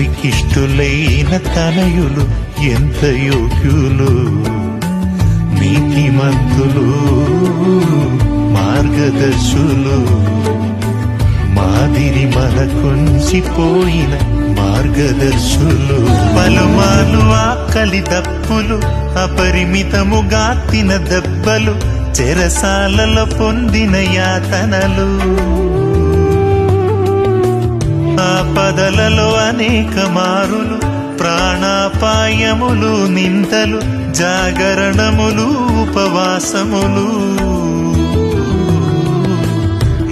తండ్రికిష్టులైన తనయులు ఎంత యోగ్యులు నీతిమంతులు మార్గదర్శులు. మాదిరి మనకుంచిపోయిన మార్గదర్శులు. పలుమాలు ఆకలి దప్పులు అపరిమితముగా తిన దెబ్బలు చెరసాలలో పొందిన యాతనలు. పదలలో అనేక మారులు ప్రాణాపాయములు నిందలు జాగరణములు ఉపవాసములు.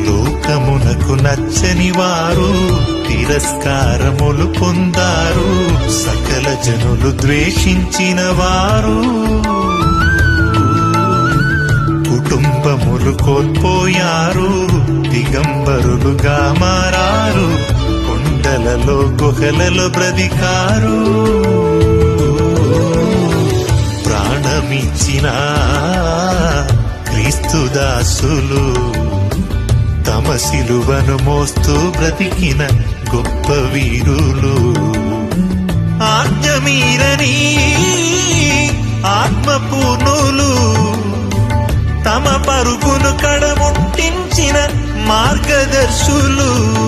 లోకమునకు నచ్చని వారు తిరస్కారములు పొందారు సకల జనులు ద్వేషించిన వారు. కుటుంబములు కోల్పోయారు దిగంబరులుగా మారారు కొండలలో గుహలలో బ్రతికారు. ప్రాణమిచ్చిన క్రీస్తుదాసులు తమ సిలువను మోస్తూ బ్రతికిన గొప్ప వీరులు. ఆజ్ఞమీరని ఆత్మపూర్ణులు తమ పరుగును కడముట్టించిన మార్గదర్శులు.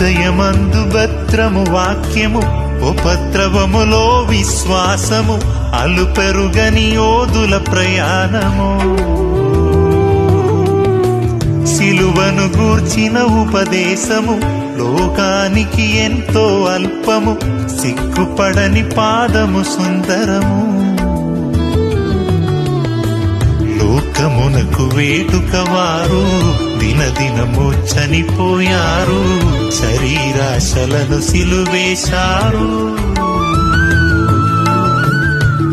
హృదయమందు భద్రము వాక్యము ఉపద్రవములో విశ్వాసము అలుపెరుగని యోధుల ప్రయాణము. సిలువను గూర్చిన ఉపదేశము లోకానికి ఎంతో అల్పము సిగ్గుపడని పాదము సుందరము. లోకమునకు వేటుక వారు దినదినము చనిపోయారు శరీరాశలను సిలువేశారు.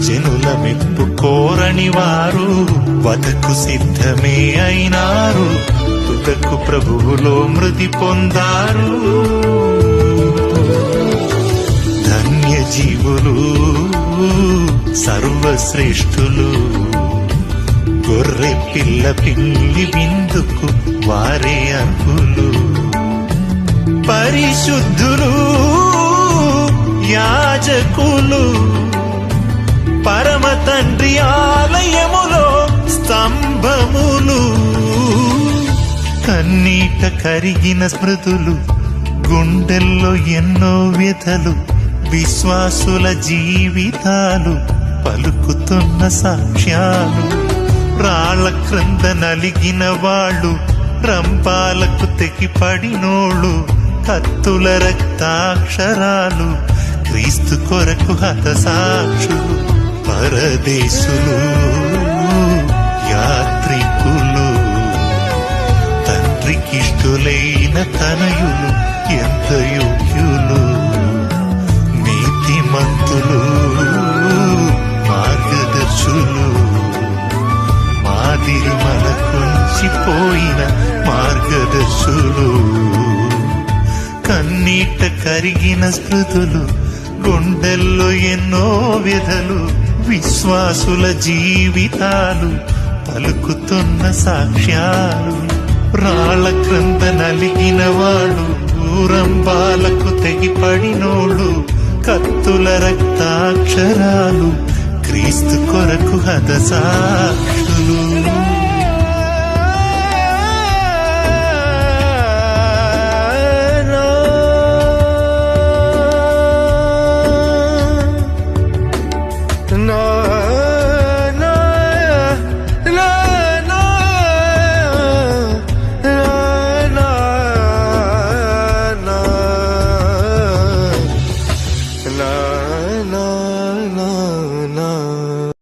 జనుల మెప్పు కోరని వారు వదకు సిద్ధమే అయినారు తుదకు ప్రభువులో మృతి పొందారు. ధన్య జీవులు సర్వశ్రేష్ఠులు. గొర్రె పిల్ల పిల్లి విందుకు వారే అర్హులు. పరిశుద్ధులు యాజకులు పరమ తండ్రి ఆలయములో స్తంభములు. కన్నీట కరిగిన స్మృతులు గుండెల్లో ఎన్నో వ్యథలు విశ్వాసుల జీవితాలు పలుకుతున్న సాక్ష్యాలు. రాళ్ళ క్రింద నలిగిన వాళ్ళు రంపాలకు తెగిపడినోళ్ళు కత్తుల రక్తాక్షరాలు క్రీస్తు కొరకు హతసాక్షులు పరదేశులు యాత్రికులు తండ్రికిష్టులైన తనయులు ఎంత యోగ్యులు నీతిమంతులు మార్గదర్శులు. మాదిరి మనకుంచిపోయిన మార్గదర్శులు. కన్నీట కరిగిన స్మృతులు గుండెల్లో ఎన్నో వ్యధలు విశ్వాసుల జీవితాలు పలుకుతున్న సాక్ష్యాలు. రాళ్ళ క్రింద నలిగిన వాడు ఊరంబాలకు తెగిపడినోళ్ళు కత్తుల రక్తాక్షరాలు క్రీస్తు కొరకు హత సాక్షులు